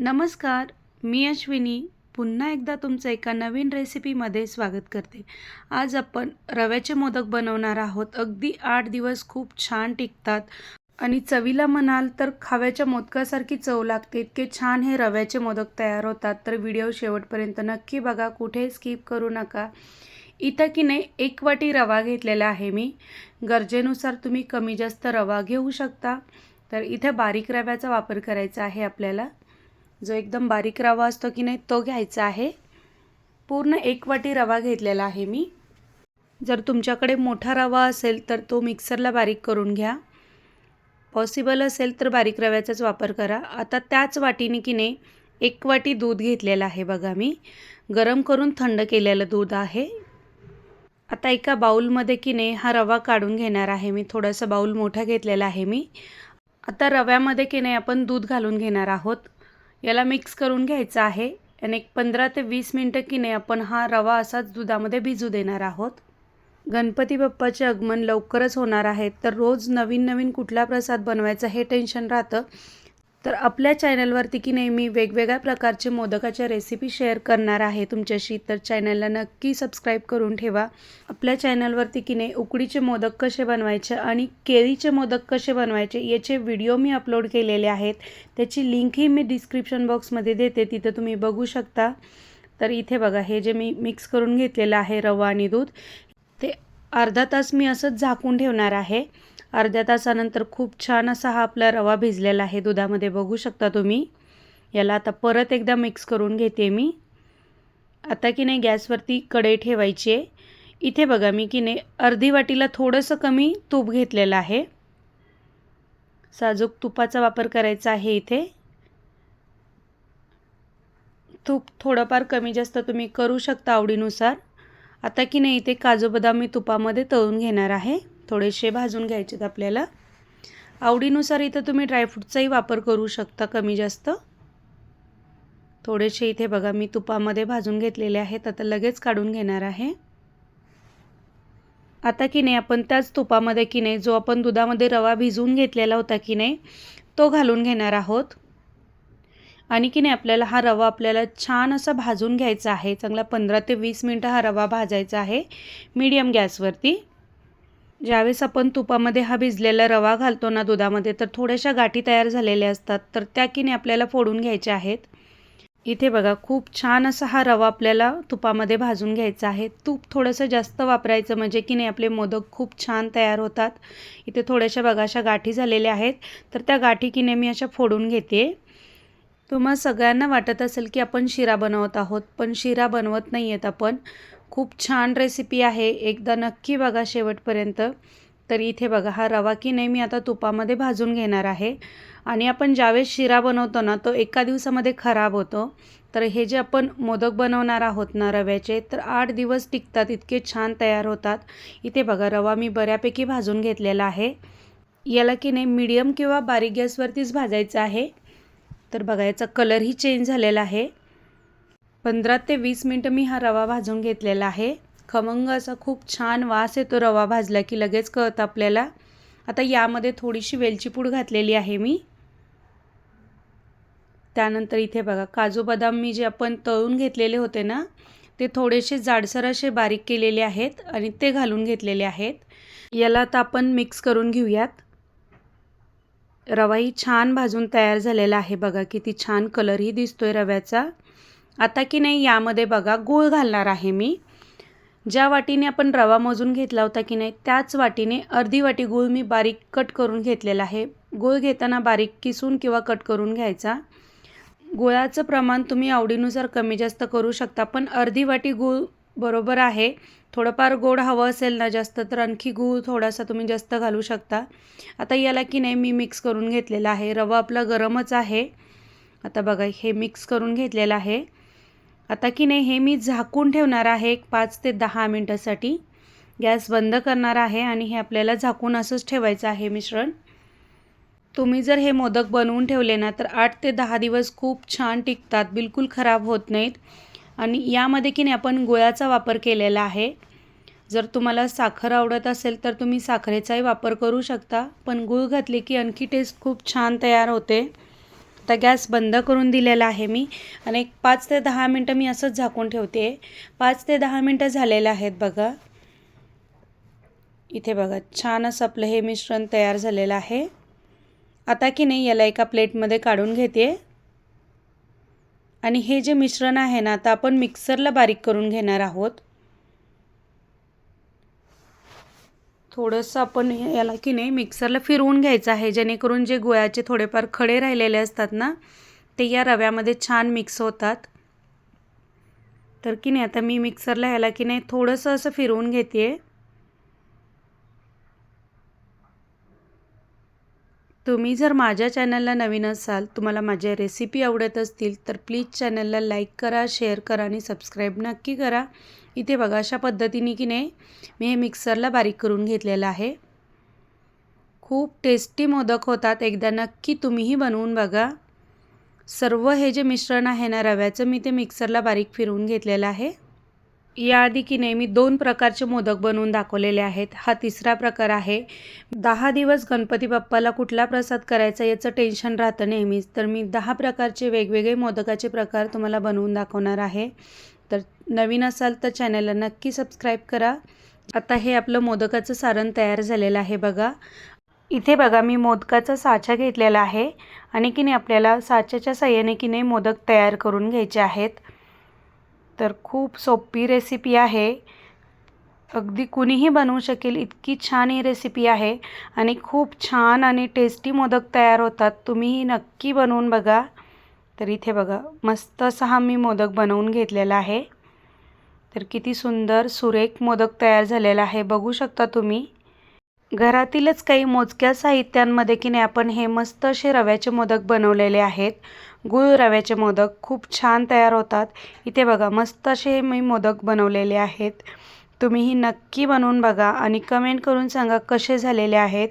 नमस्कार मी अश्विनी पुन्हा एकदा तुमचं एका नवीन रेसिपीमध्ये स्वागत करते. आज आपण रव्याचे मोदक बनवणार आहोत. अगदी आठ दिवस खूप छान टिकतात आणि चवीला म्हणाल तर खाव्याच्या मोदकासारखी चव लागते. इतके छान हे रव्याचे मोदक तयार होतात. तर व्हिडिओ शेवटपर्यंत नक्की बघा कुठे स्किप करू नका. इथं की नाही एक वाटी रवा घेतलेला आहे मी. गरजेनुसार तुम्ही कमी जास्त रवा घेऊ शकता. तर इथे बारीक रव्याचा वापर करायचा आहे आपल्याला. जो एकदम बारीक रवा असतो की नाही तो घ्यायचा आहे. पूर्ण एक वाटी रवा घेतलेला आहे मी. जर तुमच्याकडे मोठा रवा असेल तर तो मिक्सरला बारीक करून घ्या. पॉसिबल असेल तर बारीक रव्याचाच वापर करा. आता त्याच वाटीने की नाही एक वाटी दूध घेतलेलं आहे बघा मी. गरम करून थंड केलेलं दूध आहे. आता एका बाऊलमध्ये की नाही हा रवा काढून घेणार आहे मी. थोडासा बाऊल मोठा घेतलेला आहे मी. आता रव्यामध्ये की नाही आपण दूध घालून घेणार आहोत. याला मिक्स करून घ्यायचं आहे. आणि एक पंधरा ते वीस मिनटं की नाही आपण हा रवा असाच दुधामध्ये भिजू देणार आहोत. गणपती बाप्पाचे आगमन लवकरच होणार आहे. तर रोज नवीन नवीन कुठला प्रसाद बनवायचा हे टेन्शन राहतं. तर आपल्या चॅनलवरती की नेहमी वेगवेगळ्या प्रकारचे मोदकाच्या रेसिपी शेअर करणार आहे. तुमच्याशी तर चॅनलला नक्की सबस्क्राईब करून ठेवा. आपल्या चॅनलवरती की नाही उकडीचे मोदक कसे बनवायचे आणि केळीचे मोदक कसे बनवायचे याचे व्हिडिओ मी अपलोड केलेले आहेत. त्याची लिंकही मी डिस्क्रिप्शन बॉक्समध्ये देते. तिथं तुम्ही बघू शकता. तर इथे बघा हे जे मी मिक्स करून घेतलेलं आहे रवा आणि दूध ते अर्धा तास मी असंच झाकून ठेवणार आहे. अर्ध्या तासानंतर खूप छान असा हा आपला रवा भिजलेला आहे. दुधामध्ये बघू शकता तुम्ही. याला आता परत एकदा मिक्स करून घेते मी. आता की नाही गॅसवरती कढई ठेवायची आहे. इथे बघा मी की नाही अर्धी वाटीला थोडंसं कमी तूप घेतलेलं आहे. साजूक तुपाचा वापर करायचा आहे इथे. तूप थोडंफार कमी जास्त तुम्ही करू शकता आवडीनुसार. आता की नाही इथे काजू बदाम मी तुपामध्ये तळून घेणार आहे. थोडेसे भाजून घ्यायचेत आपल्याला. आवडीनुसार इथं तुम्ही ड्रायफ्रूटचाही वापर करू शकता कमी जास्त. थोडेसे इथे बघा मी तुपामध्ये भाजून घेतलेले आहेत आता लगेच काढून घेणार आहे. आता की नाही आपण त्याच तुपामध्ये की नाही जो आपण दुधामध्ये रवा भिजवून घेतलेला होता की नाही तो घालून घेणार आहोत. आणि की नाही आपल्याला हा रवा आपल्याला छान असा भाजून घ्यायचा आहे चांगला पंधरा ते वीस मिनटं हा रवा भाजायचा आहे मीडियम गॅसवरती ज्यावेळेस आपण तुपामध्ये हा भिजलेला रवा घालतो ना दुधामध्ये तर थोड्याशा गाठी तयार झालेल्या असतात तर त्या किने आपल्याला फोडून घ्यायच्या आहेत. इथे बघा खूप छान असा हा रवा आपल्याला तुपामध्ये भाजून घ्यायचा आहे. तूप थोडंसं जास्त वापरायचं म्हणजे की नाही आपले मोदक खूप छान तयार होतात. इथे थोड्याशा बघा अशा गाठी झालेल्या आहेत. तर त्या गाठी किने मी अशा फोडून घेते. तुम्हाला सगळ्यांना वाटत असेल की आपण शिरा बनवत आहोत पण शिरा बनवत नाही आहेत आपण. खूप छान रेसिपी आहे. एकदा नक्की बघा शेवटपर्यंत. तर इथे बघा हा रवा की नाही मी आता तुपामध्ये भाजून घेणार आहे. आणि आपण ज्यावेळेस शिरा बनवतो ना तो एका दिवसामध्ये खराब होतो. तर हे जे आपण मोदक बनवणार आहोत ना रव्याचे तर आठ दिवस टिकतात इतके छान तयार होतात. इथे बघा रवा मी बऱ्यापैकी भाजून घेतलेला आहे. याला की नाही मीडियम किंवा बारीक गॅसवरतीच भाजायचं आहे. तर बघा याचा कलरही चेंज झालेला आहे. पंधरा ते वीस मिनटं मी हा रवा भाजून घेतलेला आहे. खमंग असा खूप छान वास येतो रवा भाजला की लगेच कळतं आपल्याला. आता यामध्ये थोडीशी वेलची पूड घातलेली आहे मी. त्यानंतर इथे बघा काजू बदाम मी जे आपण तळून घेतलेले होते ना ते थोडेसे जाडसर असे बारीक केलेले आहेत आणि ते घालून घेतलेले आहेत. याला आता आपण मिक्स करून घेऊयात. रवाही छान भाजून तयार झालेला आहे बघा किती छान कलरही दिसतोय रव्याचा. आता की नाही यामध्ये बघा गूळ घालणार आहे मी. ज्या वाटीने आपण रवा मोजून घेतला होता की नाही त्याच वाटीने अर्धी वाटी गूळ मी बारीक कट करून घेतलेला आहे. गूळ घेताना बारीक किसून किंवा कट करून घ्यायचा. गुळाचं प्रमाण तुम्ही आवडीनुसार कमी जास्त करू शकता पण अर्धी वाटी गूळ बरोबर आहे. थोडंफार गोड हवं असेल ना जास्त तर आणखी गूळ थोडासा तुम्ही जास्त घालू शकता. आता याला की नाही मी मिक्स करून घेतलेला आहे. रवा आपला गरमच आहे. आता बघा हे मिक्स करून घेतलेलं आहे. आता की नाही हे मी झाकून ठेवणार आहे एक पाच ते दहा मिनटासाठी. गॅस बंद करणार आहे आणि हे आपल्याला झाकून असंच ठेवायचं आहे मिश्रण. तुम्ही जर हे मोदक बनवून ठेवले ना तर आठ ते दहा दिवस खूप छान टिकतात बिलकुल खराब होत नाहीत. आणि यामध्ये की नाही आपण गुळाचा वापर केलेला आहे. जर तुम्हाला साखर आवडत असेल तर तुम्ही साखरेचाही वापर करू शकता पण गूळ घातले की आणखी टेस्ट खूप छान तयार होते. आता गॅस बंद करून दिलेला आहे मी. आणि एक पाच ते दहा मिनटं मी असंच झाकून ठेवते. पाच ते दहा मिनटं झालेलं आहेत बघा. इथे बघा छान असं आपलं हे मिश्रण तयार झालेलं आहे. आता की नाही याला एका प्लेटमध्ये काढून घेते. आणि हे जे मिश्रण आहे ना आता आपण मिक्सरला बारीक करून घेणार आहोत. थोडंसं आपण याला की नाही मिक्सरला फिरवून घ्यायचं आहे. जेणेकरून जे गुळाचे थोडेफार खडे राहिलेले असतात ना ते या रव्यामध्ये छान मिक्स होतात. तर की नाही आता मी मिक्सरला ह्याला की नाही थोडंसं असं फिरवून घेते आहे तुम्ही जर माझ्या चॅनलला नवीन असाल तुम्हाला माझ्या रेसिपी आवडत असतील तर प्लीज चॅनलला लाईक करा शेअर करा आणि सबस्क्राईब नक्की करा. इथे बघा अशा पद्धतीने की नाही मी हे मिक्सरला बारीक करून घेतलेलं आहे. खूप टेस्टी मोदक होतात. एकदा नक्की तुम्हीही बनवून बघा. सर्व हे जे मिश्रण आहे ना रव्याचं मी ते मिक्सरला बारीक फिरवून घेतलेलं आहे. याआधी की नाही मी दोन प्रकारचे मोदक बनवून दाखवलेले आहेत. हा तिसरा प्रकार आहे. दहा दिवस गणपती बाप्पाला कुठला प्रसाद करायचा याचं टेन्शन राहतं नेहमीच. तर मी दहा प्रकारचे वेगवेगळे मोदकाचे प्रकार तुम्हाला बनवून दाखवणार आहे. तर नवीन असाल तर चॅनलला नक्की सबस्क्राईब करा. आता हे आपलं मोदकाचं सारण तयार झालेलं आहे बघा. इथे बघा मी मोदकाचा साचा घेतलेला आहे आणि की नाही आपल्याला साच्याच्या साह्याने की नाही मोदक तयार करून घ्यायचे आहेत. तर खूप सोपी रेसिपी आहे. अगदी कुणीही बनवू शकेल इतकी छान ही रेसिपी आहे आणि खूप छान आणि टेस्टी मोदक तयार होतात. तुम्हीही नक्की बनवून बघा. तर इथे बघा मस्त असा हा मी मोदक बनवून घेतलेला आहे. तर किती सुंदर सुरेख मोदक तयार झालेला आहे. बघू शकता तुम्ही. घरातीलच काही मोजक्या साहित्यांमध्ये की नाही आपण हे मस्त असे रव्याचे मोदक बनवलेले आहेत. गुळ रव्याचे मोदक खूप छान तयार होतात. इथे बघा मस्त असे मी मोदक बनवलेले आहेत. तुम्हीही नक्की बनवून बघा आणि कमेंट करून सांगा कसे झालेले आहेत.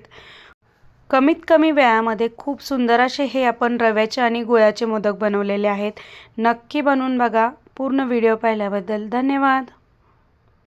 कमीत कमी वेळामध्ये खूप सुंदर असे हे आपण रव्याचे आणि गुळाचे मोदक बनवलेले आहेत. नक्की बनवून बघा. पूर्ण व्हिडिओ पाहिल्याबद्दल धन्यवाद.